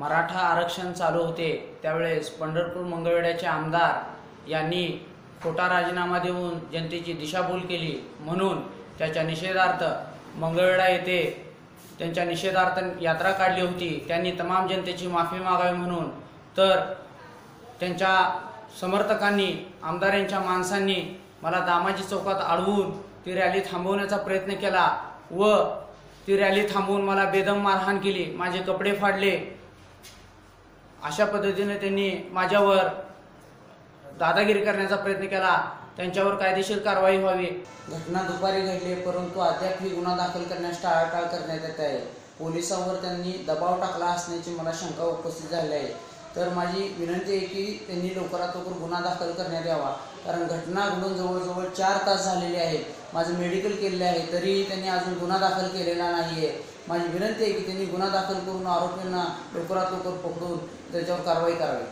मराठा आरक्षण चालू होते त्यावेळेस पंढरपूर मंगळवेड्याचे आमदार यांनी खोटा राजीनामा देऊन जनतेची दिशाभूल केली. म्हणून त्याच्या निषेधार्थ मंगळवेढा येथे त्यांच्या निषेधार्थ यात्रा काढली होती. त्यांनी तमाम जनतेची माफी मागावी म्हणून तर त्यांच्या समर्थकांनी आमदारांच्या माणसांनी मला दामाजी चौकात अडवून ती रॅली थांबवण्याचा प्रयत्न केला व ती रॅली थांबवून मला बेदम मारहाण केली. माझे कपडे फाडले. अशा पद्धतीने त्यांनी माझ्यावर दादागिरी करण्याचा प्रयत्न केला. त्यांच्यावर कायदेशीर कारवाई व्हावी. घटना दुपारी घडली परंतु अद्याप ही गुन्हा दाखल करण्यास टाळाटाळ करण्यात येत आहे. पोलिसांवर त्यांनी दबाव टाकला असण्याची मला शंका उपस्थित झाली आहे. तर माझी विनंती आहे की त्यांनी लवकरात लवकर गुन्हा दाखल करण्यात यावा. कारण घटना घडून जवळजवळ चार तास झालेले आहेत. माझं मेडिकल केलेले आहे. तरीही त्यांनी अजून गुन्हा दाखल केलेला नाही आहे माझी विनंती आहे की त्यांनी गुन्हा दाखल करून आरोपींना लवकरात लवकर पकडून त्याच्यावर कारवाई करावी.